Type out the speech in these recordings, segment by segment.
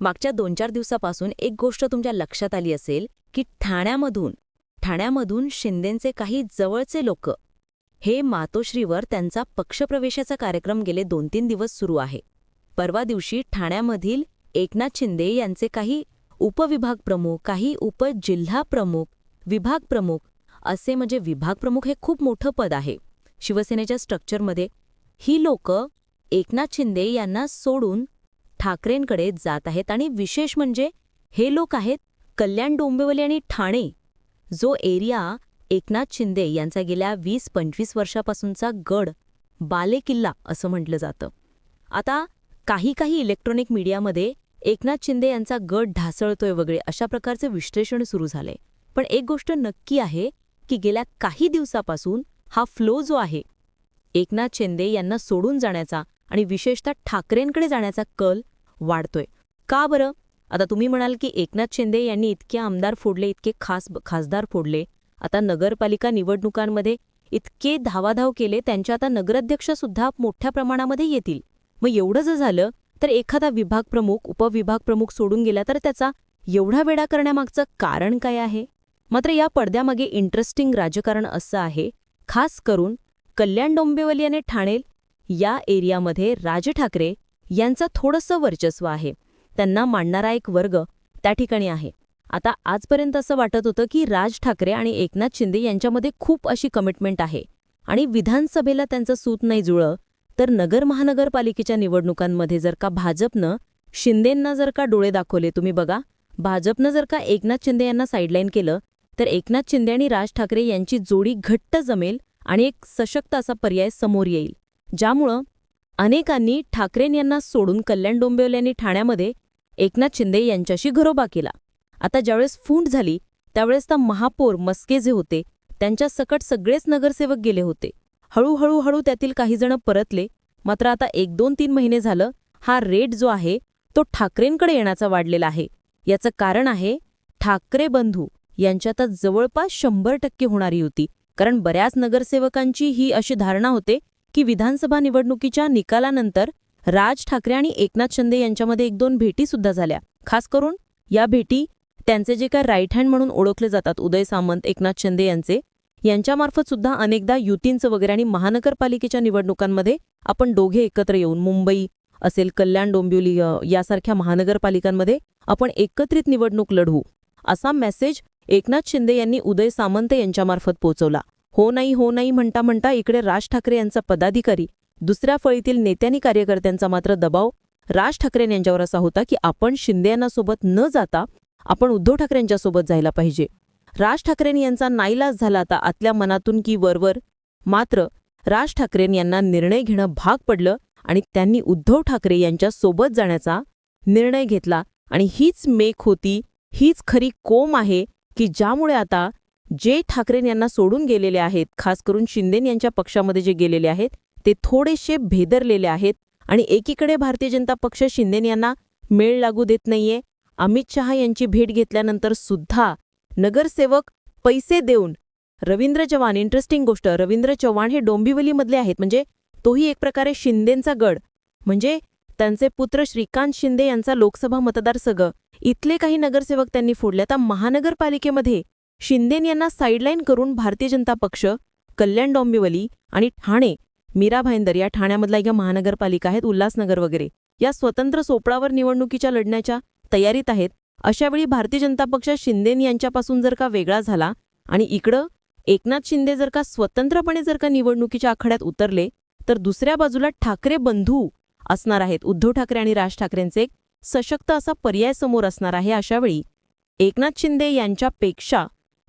मागच्या दोन चार दिवसापासून एक गोष्ट तुमच्या लक्षात आली असेल की ठाण्यामधून ठाण्यामधून शिंदेंचे काही जवळचे लोक हे मातोश्रीवर त्यांचा पक्षप्रवेशाचा कार्यक्रम गेले दोन तीन दिवस सुरू आहे. परवा दिवशी ठाण्यामधील एकनाथ शिंदे यांचे काही उपविभाग प्रमुख काही उपजिल्हा प्रमुख विभाग प्रमुख असे म्हणजे विभाग प्रमुख हे खूप मोठं पद आहे. शिवसेनेच्या स्ट्रक्चरमध्ये ही लोक एकनाथ शिंदे यांना सोडून ठाकरेंकडे जात आहेत आणि विशेष म्हणजे हे लोक आहेत कल्याण डोंबिवली आणि ठाणे. जो एरिया एकनाथ शिंदे यांचा गेल्या वीस पंचवीस वर्षापासूनचा गड बालेकिल्ला असं म्हटलं जातं. आता काही काही इलेक्ट्रॉनिक मीडियामध्ये एकनाथ शिंदे यांचा गड ढासळतोय वगैरे अशा प्रकारचे विश्लेषण सुरू झाले. पण एक गोष्ट नक्की आहे की गेल्या काही दिवसापासून हा फ्लो जो आहे एकनाथ शिंदे यांना सोडून जाण्याचा आणि विशेषतः ठाकरेंकडे जाण्याचा कल वाढतोय. का बरं? आता तुम्ही म्हणाल की एकनाथ शिंदे यांनी इतके आमदार फोडले इतके खास खासदार फोडले. आता नगरपालिका निवडणुकांमध्ये इतके धावाधाव केले त्यांच्या आता नगराध्यक्षसुद्धा मोठ्या प्रमाणामध्ये येतील. मग एवढं जर झालं तर एखादा विभाग प्रमुख उपविभाग प्रमुख सोडून गेला तर त्याचा एवढा वेळा करण्यामागचं कारण काय आहे? मात्र या पडद्यामागे इंटरेस्टिंग राजकारण असं आहे खास करून कल्याण डोंबिवली याने ठाणेल या एरियामध्ये राज ठाकरे यांचं थोडंसं वर्चस्व आहे. त्यांना मांडणारा एक वर्ग त्या ठिकाणी आहे. आता आजपर्यंत असं वाटत होतं की राज ठाकरे आणि एकनाथ शिंदे यांच्यामध्ये खूप अशी कमिटमेंट आहे. आणि विधानसभेला त्यांचं सूत नाही जुळं तर नगर महानगरपालिकेच्या निवडणुकांमध्ये जर का भाजपनं शिंदेंना जर का डोळे दाखवले तुम्ही बघा भाजपनं जर का एकनाथ शिंदे यांना साईडलाईन केलं तर एकनाथ शिंदे आणि राज ठाकरे यांची जोडी घट्ट जमेल आणि एक सशक्त असा पर्याय समोर येईल. ज्यामुळं अनेकांनी ठाकरेन यांना सोडून कल्याण डोंबिवल्यांनी ठाण्यामध्ये एकनाथ शिंदे यांच्याशी घरोबा केला. आता ज्यावेळेस फूंट झाली त्यावेळेस तर महापौर मस्के जे होते त्यांच्या सकट सगळेच नगरसेवक गेले होते. हळूहळू हळू त्यातील काही जण परतले मात्र आता एक दोन तीन महिने झालं हा रेट जो आहे तो ठाकरेंकडे येण्याचा वाढलेला आहे. याचं कारण आहे ठाकरे बंधू यांच्यात जवळपास शंभर टक्के होणारी होती कारण बऱ्याच नगरसेवकांची ही अशी धारणा होते की विधानसभा निवडणुकीच्या निकालानंतर राज ठाकरे आणि एकनाथ शिंदे यांच्यामध्ये एक दोन भेटी सुद्धा झाल्या. खास करून या भेटी त्यांचे जे काय राईट हँड म्हणून ओळखले जातात उदय सामंत एकनाथ शिंदे यांचे यांच्यामार्फत सुद्धा अनेकदा युतींचं वगैरे आणि महानगरपालिकेच्या निवडणुकांमध्ये आपण दोघे एकत्र येऊन मुंबई असेल कल्याण डोंबिवली यासारख्या महानगरपालिकांमध्ये आपण एकत्रित निवडणूक लढवू असा मेसेज एकनाथ शिंदे यांनी उदय सामंत यांच्यामार्फत पोहोचवला हो नाही हो नाही म्हणता म्हणता इकडे राज ठाकरे यांचा पदाधिकारी दुसऱ्या फळीतील नेत्यांनी कार्यकर्त्यांचा मात्र दबाव. राज ठाकरे यांच्यावर असा होता की आपण शिंदे यांना सोबत न जाता आपण उद्धव ठाकरेंच्या सोबत जायला पाहिजे. राज ठाकरेंनी यांचा नाईलाज झाला आता आतल्या मनातून की वरवर. मात्र राज ठाकरेन यांना निर्णय घेणं भाग पडलं आणि त्यांनी उद्धव ठाकरे यांच्या सोबत जाण्याचा निर्णय घेतला. आणि हीच मेक होती हीच खरी कोम आहे की ज्यामुळे आता जे ठाकरेन यांना सोडून गेलेले आहेत खास करून शिंदेन यांच्या पक्षामध्ये जे गेलेले आहेत ते थोडेसे भेदरलेले आहेत आणि एकीकडे भारतीय जनता पक्ष शिंदेन यांना मेळ लागू देत नाहीये. अमित शहा यांची भेट घेतल्यानंतर सुद्धा नगरसेवक पैसे देऊन रवींद्र चव्हाण इंटरेस्टिंग गोष्ट रवींद्र चव्हाण हे डोंबिवलीमधले आहेत. म्हणजे तोही एक प्रकारे शिंदेंचा गड. म्हणजे त्यांचे पुत्र श्रीकांत शिंदे यांचा लोकसभा मतदारसंघ. इथले काही नगरसेवक त्यांनी फोडले. आता महानगरपालिकेमध्ये शिंदेन यांना साईडलाईन करून भारतीय जनता पक्ष कल्याण डोंबिवली आणि ठाणे मीरा भाईंदर या ठाण्यामधल्या या महानगरपालिका आहेत उल्हासनगर वगैरे. या स्वतंत्र सोपळावर निवडणुकीच्या लढण्याच्या तयारीत आहेत. अशावेळी भारतीय जनता पक्ष शिंदेन यांच्यापासून जर का वेगळा झाला आणि इकडं एकनाथ शिंदे जर का स्वतंत्रपणे जर का निवडणुकीच्या आखाड्यात उतरले तर दुसऱ्या बाजूला ठाकरे बंधू असणार आहेत. उद्धव ठाकरे आणि राज ठाकरेंचे एक सशक्त असा पर्याय समोर असणार आहे. अशावेळी एकनाथ शिंदे यांच्यापेक्षा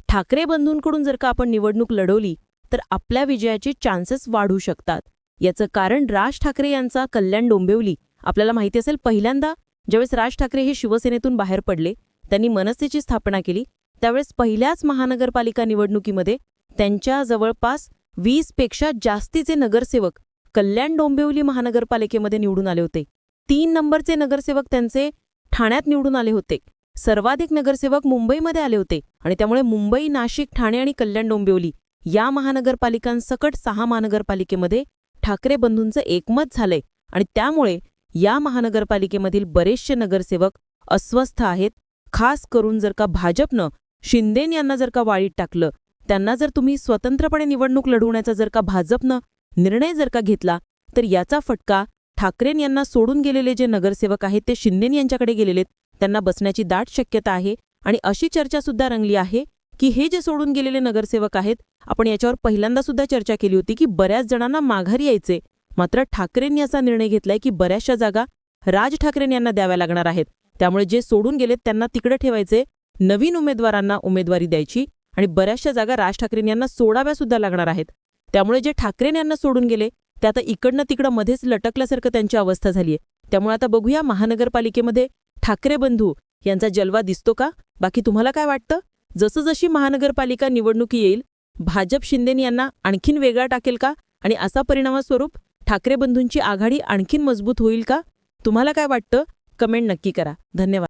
ठाकरे बंधूंकडून जर का आपण निवडणूक लढवली तर आपल्या विजयाचे चान्सेस वाढू शकतात. याचं कारण राज ठाकरे यांचा कल्याण डोंबिवली. आपल्याला माहिती असेल पहिल्यांदा ज्यावेळेस राज ठाकरे हे शिवसेनेतून बाहेर पडले त्यांनी मनसेची स्थापना केली. त्यावेळेस पहिल्याच महानगरपालिका निवडणुकीमध्ये त्यांच्या जवळपास वीसपेक्षा जास्तीचे नगरसेवक कल्याण डोंबिवली महानगरपालिकेमध्ये निवडून आले होते. तीन नंबरचे नगरसेवक त्यांचे ठाण्यात निवडून आले होते. सर्वाधिक नगरसेवक मुंबईमध्ये आले होते. आणि त्यामुळे मुंबई नाशिक ठाणे आणि कल्याण डोंबिवली या महानगरपालिकांसकट सहा महानगरपालिकेमध्ये ठाकरे बंधूंचं एकमत झालंय. आणि त्यामुळे या महानगरपालिकेमधील बरेचसे नगरसेवक अस्वस्थ आहेत. खास करून जर का भाजपनं शिंदेन यांना जर का वाळीत टाकलं त्यांना जर तुम्ही स्वतंत्रपणे निवडणूक लढवण्याचा जर का भाजपनं निर्णय जर का घेतला तर याचा फटका ठाकरेन यांना सोडून गेलेले जे नगरसेवक आहेत ते शिंदेन यांच्याकडे गेलेले त्यांना बसण्याची दाट शक्यता आहे. आणि अशी चर्चा सुद्धा रंगली आहे की हे जे सोडून गेलेले नगरसेवक आहेत आपण याच्यावर पहिल्यांदा सुद्धा चर्चा केली होती की बऱ्याच जणांना माघारी यायचे. मात्र ठाकरेंनी असा निर्णय घेतलाय की बऱ्याचशा जागा राज ठाकरेंनी यांना द्याव्या लागणार आहेत. त्यामुळे जे सोडून गेलेत त्यांना तिकडे ठेवायचे नवीन उमेदवारांना उमेदवारी द्यायची आणि बऱ्याचशा जागा राज ठाकरेन यांना सोडाव्या सुद्धा लागणार आहेत. त्यामुळे जे ठाकरेन यांना सोडून गेले ते आता इकडनं तिकडं मध्येच लटकल्यासारखं त्यांची अवस्था झालीय. त्यामुळे आता बघूया महानगरपालिकेमध्ये ठाकरे बंधू यांचा जलवा दिसतो का? बाकी तुम्हाला काय वाटतं? जसं जशी महानगरपालिका निवडणुकी येईल भाजप शिंदेन यांना आणखीन वेगळा टाकेल का? आणि असा परिणामस्वरूप ठाकरे बंधूंची आघाडी आणखीन मजबूत होईल का? तुम्हाला काय वाटतं? कमेंट नक्की करा. धन्यवाद.